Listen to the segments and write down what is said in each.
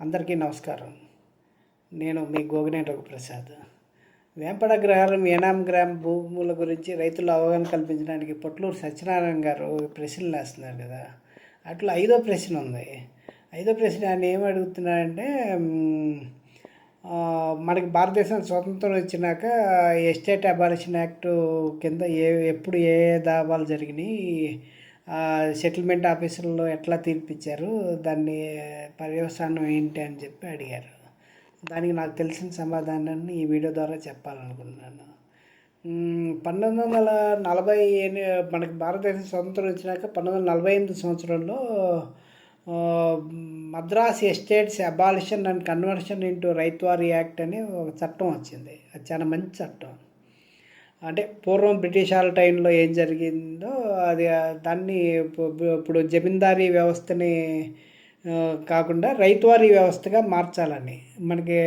అందరికీ నమస్కారం. నేను మీ గోగినేని రఘుప్రసాద్. వేంపడ గ్రహాలు ఏనాం గ్రామ భూముల గురించి రైతులు అవగాహన కల్పించడానికి పొట్లూరు సత్యనారాయణ గారు ప్రశ్నలు వేస్తున్నారు కదా. అట్లా ఐదో ప్రశ్న ఉంది. ఐదో ప్రశ్న ఆయన ఏం అడుగుతున్నాడంటే మనకి భారతదేశం స్వతంత్రం వచ్చినాక ఎస్టేట్ అబాలిషన్ యాక్ట్ కింద ఏ ఎప్పుడు ఏ ఏ దావాలు జరిగినాయి? సెటిల్మెంట్ ఆఫీసుల్లో ఎట్లా తీర్పిచ్చారు? దాన్ని పర్యవసానం ఏంటి అని చెప్పి అడిగారు. దానికి నాకు తెలిసిన సమాధానాన్ని ఈ వీడియో ద్వారా చెప్పాలనుకుంటున్నాను. పంతొమ్మిది వందల నలభై ఎని మనకి భారతదేశం స్వతంత్రం వచ్చినాక పంతొమ్మిది వందల నలభై ఎనిమిది సంవత్సరంలో Madras estates abolition and conversion into ryotwari act అని ఒక చట్టం వచ్చింది. అది చాలా మంచి చట్టం. అంటే పూర్వం బ్రిటిష్ వాళ్ళ టైంలో ఏం జరిగిందో అది దాన్ని ఇప్పుడు జమీందారీ వ్యవస్థని కాకుండా రైతువారీ వ్యవస్థగా మార్చాలని. మనకి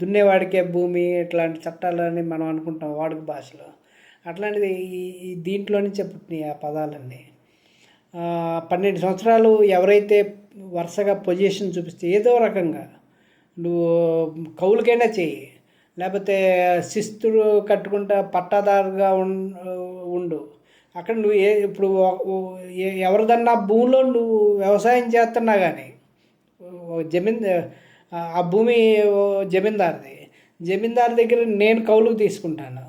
దున్నేవాడికే భూమి ఇట్లాంటి చట్టాలని మనం అనుకుంటాం వాడుక భాషలో. అట్లాంటిది ఈ దీంట్లో నుంచే పుట్టినాయి ఆ పదాలన్నీ. పన్నెండు సంవత్సరాలు ఎవరైతే వరుసగా పొజిషన్ చూపిస్తే ఏదో రకంగా నువ్వు కౌలుకైనా చెయ్యి లేకపోతే శిస్తుడు కట్టుకుంటా పట్టాదారుగా ఉన్- ఉండు. అక్కడ నువ్వు ఏ ఇప్పుడు ఎవరిదన్నా భూమిలో నువ్వు వ్యవసాయం చేస్తున్నా కానీ జమీన్ ఆ భూమి జమీందారిది జమీందారుది. జమీందారు దగ్గర నేను కౌలుకు తీసుకుంటాను.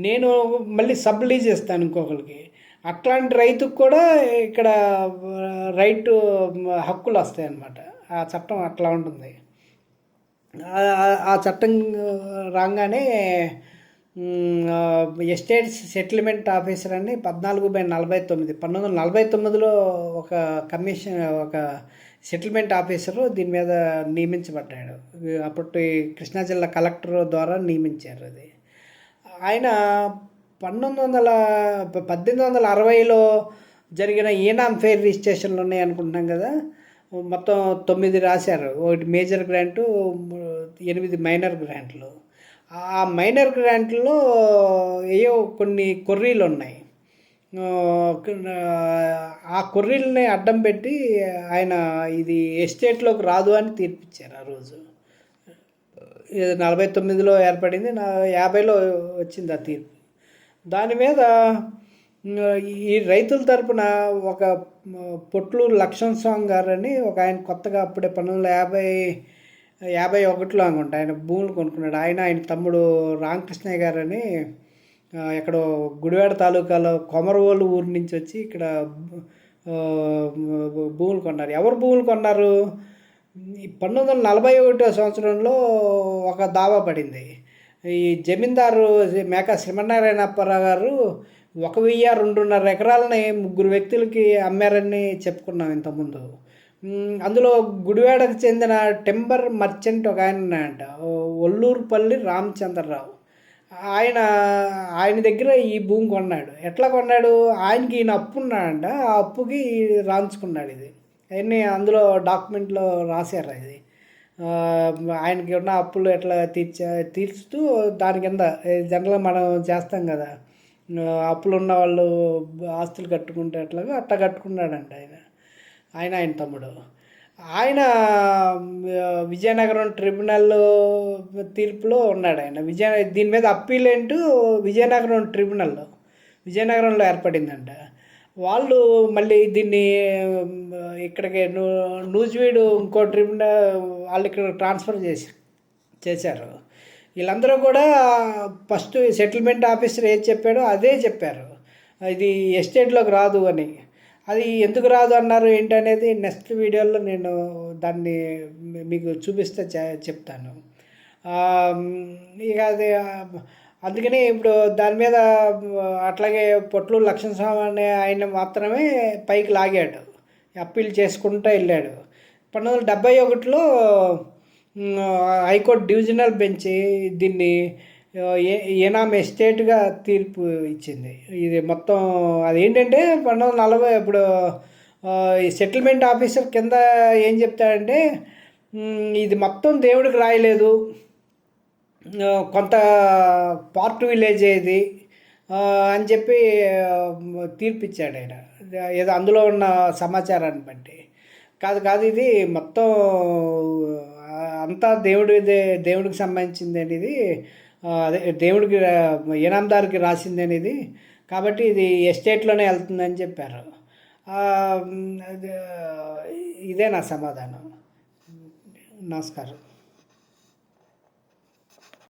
నేను మళ్ళీ సబ్ లీజ్ ఇస్తాను ఇంకొకరికి. అట్లాంటి రైతుకు కూడా ఇక్కడ రైట్ హక్కులు వస్తాయి అన్నమాట ఆ చట్టం అట్లా ఉంటుంది. ఆ- చట్టం రాగానే ఎస్టేట్స్ సెటిల్మెంట్ ఆఫీసర్ అని పద్నాలుగు బై నలభై తొమ్మిది పంతొమ్మిది వందల నలభై తొమ్మిదిలో ఒక కమిషన్ ఒక సెటిల్మెంట్ ఆఫీసరు దీని మీద నియమించబడ్డాడు. అప్పటి కృష్ణా జిల్లా కలెక్టర్ ద్వారా నియమించారు అది. ఆయన పంతొమ్మిది వందల పద్దెనిమిది వందల అరవైలో జరిగిన ఈనాం ఫెయిర్ రిజిస్ట్రేషన్లు ఉన్నాయి అనుకుంటున్నాం కదా. మొత్తం తొమ్మిది రాశారు. ఒకటి మేజర్ గ్రాంటు ఎనిమిది మైనర్ గ్రాంట్లు. ఆ మైనర్ గ్రాంట్లో ఏవో కొన్ని కొర్రీలు ఉన్నాయి ఆ, కొర్రీలని అడ్డం పెట్టి ఆయన ఇది ఎస్టేట్లోకి రాదు అని తీర్పిచ్చారు ఆ రోజు. ఇది నలభై తొమ్మిదిలో ఏర్పడింది నా యాభైలో వచ్చింది ఆ తీర్పు. దాని మీద ఈ రైతుల తరపున ఒక పొట్లు పొట్లూరు లక్ష్మణ్ స్వామి గారు అని ఒక ఆయన కొత్తగా అప్పుడే పంతొమ్మిది యాభై యాభై ఒకటిలో అనుకుంటా ఆయన భూములు కొనుక్కున్నాడు. ఆయన ఆయన తమ్ముడు రామకృష్ణయ్య గారు అని ఎక్కడో గుడివాడ తాలూకాలో కొమరవోలు ఊరి నుంచి వచ్చి ఇక్కడ భూములు కొన్నారు. ఎవరు భూములు కొన్నారు? ఈ పంతొమ్మిది వందల నలభై ఒకటో సంవత్సరంలో ఒక దావా పడింది. ఈ జమీందారు మేక శ్రీమన్నారాయణప్పారావు గారు ఒక వెయ్యి రెండున్నర ఎకరాలని ముగ్గురు వ్యక్తులకి అమ్మారని చెప్పుకున్నాం ఇంతకుముందు. అందులో గుడివాడకు చెందిన టెంబర్ మర్చెంట్ ఒక ఆయన అంట ఒల్లూరుపల్లి రామచంద్రరావు. ఆయన ఆయన దగ్గర ఈ భూమి కొన్నాడు. ఎట్లా కొన్నాడు? ఆయనకి ఈయన అప్పు ఉన్నాడంట ఆ అప్పుకి రాంచుకున్నాడు ఇది. అవన్నీ అందులో డాక్యుమెంట్లో రాశారు ఇది. ఆయనకి ఉన్న అప్పులు ఎట్లా తీర్చా తీర్చుతూ దాని కింద జనరల్ మనం చేస్తాం కదా. అప్పులున్న వాళ్ళు ఆస్తులు కట్టుకుంటే ఎట్లాగో అట్లా కట్టుకున్నాడంట ఆయన. ఆయన ఆయన తమ్ముడు. ఆయన విజయనగరం ట్రిబ్యునల్ తీర్పులో ఉన్నాడు ఆయన. విజయ దీని మీద అప్పీల్ ఏంటూ విజయనగరం ట్రిబ్యునల్ విజయనగరంలో ఏర్పడిందంట. వాళ్ళు మళ్ళీ దీన్ని ఇక్కడికి నూ- నూజివీడు ఇంకో ట్రిబ్యునల్ వాళ్ళు ఇక్కడ ట్రాన్స్ఫర్ చేసి చేశారు. వీళ్ళందరూ కూడా ఫస్ట్ సెటిల్మెంట్ ఆఫీసర్ ఏది చెప్పాడో అదే చెప్పారు. ఇది ఎస్టేట్లోకి రాదు అని. అది ఎందుకు రాదు అన్నారు ఏంటనేది నెక్స్ట్ వీడియోలో నేను దాన్ని మీకు చూపిస్తే చెప్తాను. ఇక అది అందుకని ఇప్పుడు దాని మీద అట్లాగే పొట్లు లక్ష్మణస్వామి అనే ఆయన మాత్రమే పైకి లాగాడు. అప్పీల్ చేసుకుంటూ వెళ్ళాడు. పంతొమ్మిది వందల డెబ్బై ఒకటిలో హైకోర్టు డివిజనల్ బెంచ్ దీన్ని ఏనామ్ ఎస్టేట్గా తీర్పు ఇచ్చింది. ఇది మొత్తం అదేంటంటే పంతొమ్మిది వందల నలభై ఇప్పుడు ఈ సెటిల్మెంట్ ఆఫీసర్ కింద ఏం చెప్తాడంటే ఇది మొత్తం దేవుడికి రాయలేదు. కొంత పార్ట్ విలేజ్ ఇది అని చెప్పి తీర్పిచ్చాడు ఆయన. ఏదో అందులో ఉన్న సమాచారాన్ని బట్టి. కాదు కాదు ఇది మొత్తం అంతా దేవుడి దేవుడికి సంబంధించింది అనేది అదే దేవుడికి ఇనాందారికి రాసింది అనేది. కాబట్టి ఇది ఎస్టేట్లోనే వెళ్తుందని చెప్పారు. అది, ఇదే నా సమాధానం. నమస్కారం.